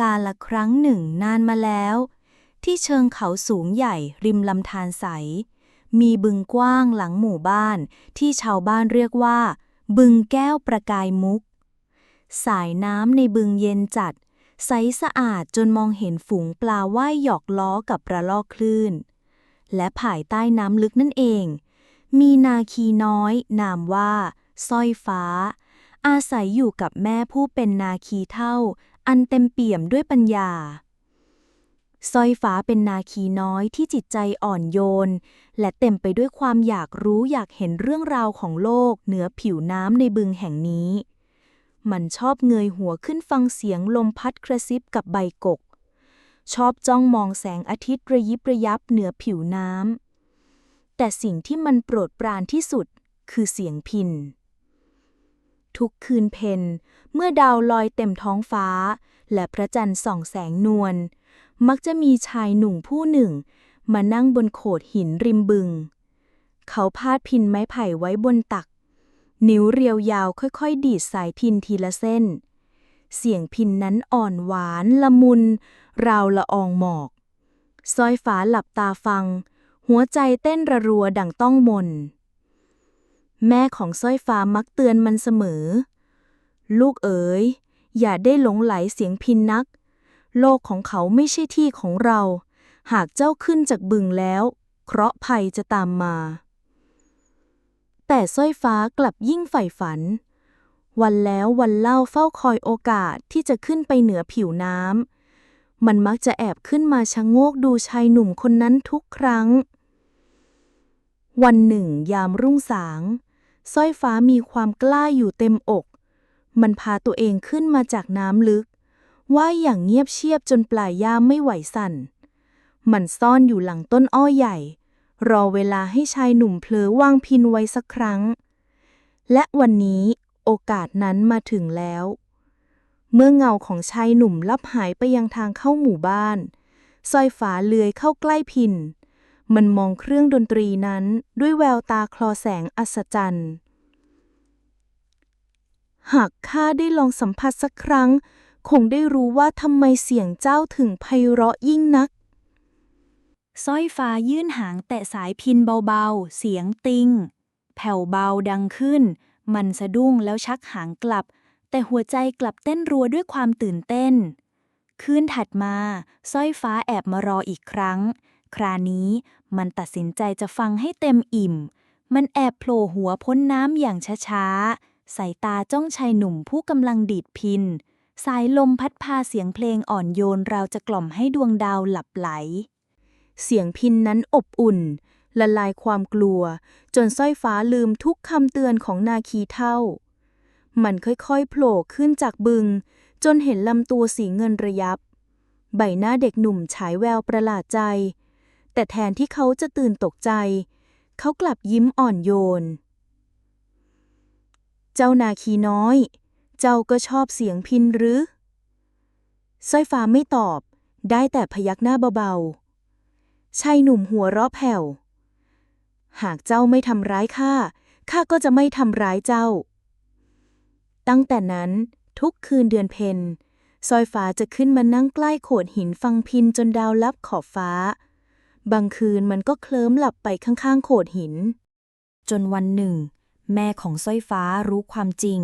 กาละครั้งหนึ่งนานมาแล้ว ที่เชิงเขาสูงใหญ่ริมลำธารใส มีบึงกว้างหลังหมู่บ้านที่ชาวบ้านเรียกว่า บึงแก้วประกายมุก สายน้ำในบึงเย็นจัด ใสสะอาดจนมองเห็นฝูงปลาว่ายหยอกล้อกับระลอกคลื่น และภายใต้น้ำลึกนั่นเอง มีนาคีน้อย นามว่าสร้อยฟ้าอาศัยอยู่กับแม่ผู้เป็นนาคีเท่า อันเต็มเปี่ยมด้วยปัญญาสร้อยฟ้าเป็นนาคีน้อยที่จิตใจอ่อนโยน และเต็มไปด้วยความอยากรู้อยากเห็นเรื่องราวของโลกเหนือผิวน้ำในบึงแห่งนี้ มันชอบเงยหัวขึ้นฟังเสียงลมพัดกระซิบกับใบกก ชอบจ้องมองแสงอาทิตย์ระยิบระยับเหนือผิวน้ำแต่สิ่งที่มันโปรดปรานที่สุดคือเสียงพิน ทุกคืนเพนเมื่อดาวลอยเต็มท้องฟ้า และพระจันทร์ส่องแสงนวล มักจะมีชายหนุ่มผู้หนึ่ง มานั่งบนโขดหินริมบึง เขาพาดพินไม้ไผ่ไว้บนตัก นิ้วเรียวยาวค่อยๆ ดีดสายพินทีละเส้น เสียงพินนั้นอ่อนหวานละมุน ราวละอองหมอกสร้อยฟ้าหลับตาฟัง หัวใจเต้นระรัวดังต้องมน แม่ของสร้อยฟ้ามักเตือนมันเสมอ ลูกเอ๋ย อย่าได้หลงไหลเสียงพินนัก โลกของเขาไม่ใช่ที่ของเรา หากเจ้าขึ้นจากบึงแล้ว เคราะห์ภัยจะตามมา แต่สร้อยฟ้ากลับยิ่งใฝ่ฝัน วันแล้ววันเล่าเฝ้าคอยโอกาสที่จะขึ้นไปเหนือผิวน้ำ มันมักจะแอบขึ้นมาชะโงกดูชายหนุ่มคนนั้นทุกครั้งวันหนึ่งยามรุ่งสาง สร้อยฟ้ามีความกล้าอยู่เต็มอก มันพาตัวเองขึ้นมาจากน้ำลึก ว่ายอย่างเงียบเชียบจนปลายย่ามไม่ไหวสั่น มันซ่อนอยู่หลังต้นอ้อใหญ่ รอเวลาให้ชายหนุ่มเผลอวางพินไว้สักครั้ง และวันนี้โอกาสนั้นมาถึงแล้ว เมื่อเงาของชายหนุ่มลับหายไปยังทางเข้าหมู่บ้านสร้อยฟ้าเลื้อยเข้าใกล้พิน มันมองเครื่องดนตรีนั้นด้วยแววตาคลอแสงอัศจรรย์ หากข้าได้ลองสัมผัสสักครั้ง คงได้รู้ว่าทำไมเสียงเจ้าถึงไพเราะยิ่งนักสร้อยฟ้ายื่นหางแตะสายพินเบาๆ เสียงติง แผ่วเบาดังขึ้น มันสะดุ้งแล้วชักหางกลับ แต่หัวใจกลับเต้นรัวด้วยความตื่นเต้น คืนถัดมาสร้อยฟ้าแอบมารออีกครั้ง ครานี้ มันตัดสินใจจะฟังให้เต็มอิ่ม มันแอบโผล่หัวพ้นน้ำอย่างช้าๆ สายตาจ้องชายหนุ่มผู้กำลังดีดพิน สายลมพัดพาเสียงเพลงอ่อนโยนราวจะกล่อมให้ดวงดาวหลับไหล เสียงพินนั้นอบอุ่น ละลายความกลัว จนสร้อยฟ้าลืมทุกคำเตือนของนาคีเท่า มันค่อยๆโผล่ขึ้นจากบึง จนเห็นลำตัวสีเงินระยับ ใบหน้าเด็กหนุ่มฉายแววประหลาดใจ แต่แทนที่เขาจะตื่นตกใจ เขากลับยิ้มอ่อนโยน เจ้านาคีน้อย เจ้าก็ชอบเสียงพินหรือสร้อยฟ้าไม่ตอบ ได้แต่พยักหน้าเบาๆชายหนุ่มหัวเราะแผ่ว หากเจ้าไม่ทำร้ายข้า ข้าก็จะไม่ทำร้ายเจ้า ตั้งแต่นั้นทุกคืนเดือนเพ็ญสร้อยฟ้าจะขึ้นมานั่งใกล้โขดหินฟังพินจนดาวลับขอบฟ้า บางคืนมันก็เคลิ้มหลับไปข้างๆ โขดหิน จนวันหนึ่ง แม่ของสร้อยฟ้ารู้ความจริง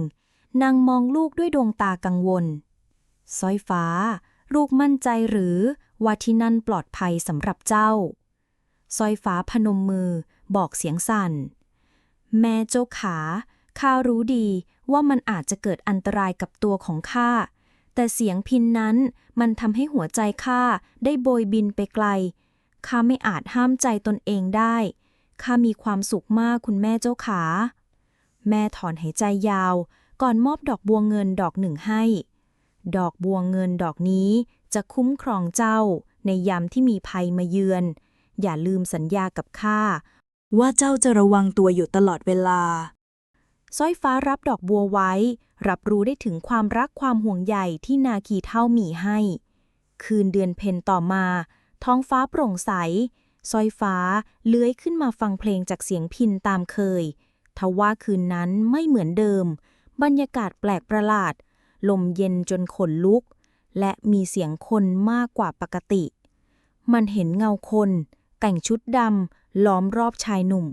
นางมองลูกด้วยดวงตากังวลสร้อยฟ้า ลูกมั่นใจหรือว่าที่นั่นปลอดภัยสำหรับเจ้าสร้อยฟ้าพนมมือบอกเสียงสั่น แม่เจ้าขาข้ารู้ดีว่ามันอาจจะเกิดอันตรายกับตัวของข้าแต่เสียงพินนั้นมันทำให้หัวใจข้าได้โบยบินไปไกล ข้าไม่อาจห้ามใจตนเองได้ ข้ามีความสุขมากคุณแม่เจ้าขา แม่ถอนหายใจยาว ก่อนมอบดอกบัวเงินดอกหนึ่งให้ ดอกบัวเงินดอกนี้จะคุ้มครองเจ้า ในยามที่มีภัยมาเยือน อย่าลืมสัญญากับข้าว่าเจ้าจะระวังตัวอยู่ตลอดเวลาสร้อยฟ้ารับดอกบัวไว้ รับรู้ได้ถึงความรักความห่วงใยที่นาคีเท่ามีให้ คืนเดือนเพ็ญต่อมา ท้องฟ้าโปร่งใสสร้อยฟ้าเลื้อยขึ้นมาฟังเพลงจากเสียงพินตามเคย ทว่าคืนนั้นไม่เหมือนเดิม บรรยากาศแปลกประหลาด ลมเย็นจนขนลุก และมีเสียงคนมากกว่าปกติ มันเห็นเงาคน แต่งชุดดำล้อมรอบชายหนุ่ม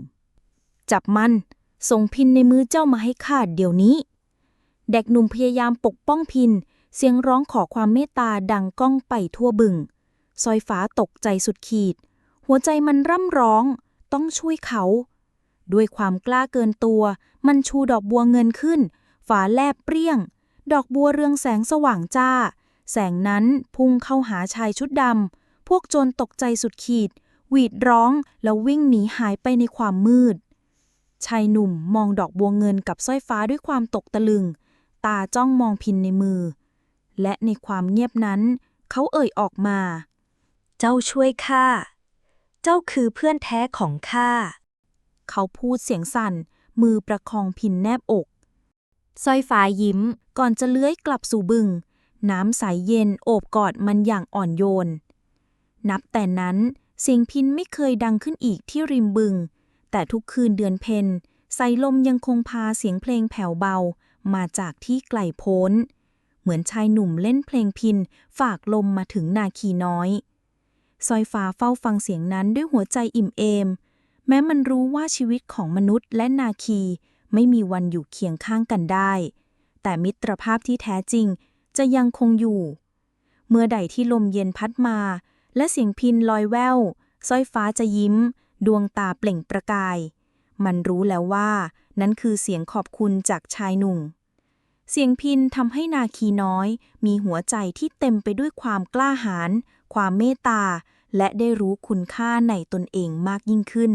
จับมัน ส่งพินในมือเจ้ามาให้ข้าเดี๋ยวนี้ เด็กหนุ่มพยายามปกป้องพิน เสียงร้องขอความเมตตาดังก้องไปทั่วบึง ซอยฟ้าตกใจสุดขีด หัวใจมันร่ำร้อง ต้องช่วยเขา ด้วยความกล้าเกินตัว มันชูดอกบัวเงินขึ้น ฝาแลบเปรี้ยง ดอกบัวเรืองแสงสว่างจ้า แสงนั้นพุ่งเข้าหาชายชุดดำ พวกโจรตกใจสุดขีด หวีดร้องแล้ววิ่งหนีหายไปในความมืด ชายหนุ่มมองดอกบัวเงินกับสร้อยฟ้าด้วยความตกตะลึง ตาจ้องมองพินในมือ และในความเงียบนั้น เขาเอ่ยออกมา เจ้าช่วยข้า เจ้าคือเพื่อนแท้ของข้า เขาพูดเสียงสั่น มือประคองพินแนบอกสร้อยฟ้ายิ้มก่อนจะเลื้อยกลับสู่บึง น้ำใสเย็นโอบกอดมันอย่างอ่อนโยน นับแต่นั้นเสียงพินไม่เคยดังขึ้นอีกที่ริมบึง แต่ทุกคืนเดือนเพ็ญสายลมยังคงพาเสียงเพลงแผ่วเบามาจากที่ไกลโพ้น เหมือนชายหนุ่มเล่นเพลงพินฝากลมมาถึงนาคีน้อย สอยฟ้าเฝ้าฟังเสียงนั้นด้วยหัวใจอิ่มเอม แม้มันรู้ว่าชีวิตของมนุษย์และนาคี ไม่มีวันอยู่เคียงข้างกันได้ แต่มิตรภาพที่แท้จริงจะยังคงอยู่ เมื่อใดที่ลมเย็นพัดมา และเสียงพินลอยแววสร้อยฟ้าจะยิ้ม ดวงตาเปล่งประกาย มันรู้แล้วว่า นั้นคือเสียงขอบคุณจากชายหนุ่ม เสียงพินทำให้นาคีน้อย มีหัวใจที่เต็มไปด้วยความกล้าหาญความเมตตา และได้รู้คุณค่าในตนเองมากยิ่งขึ้น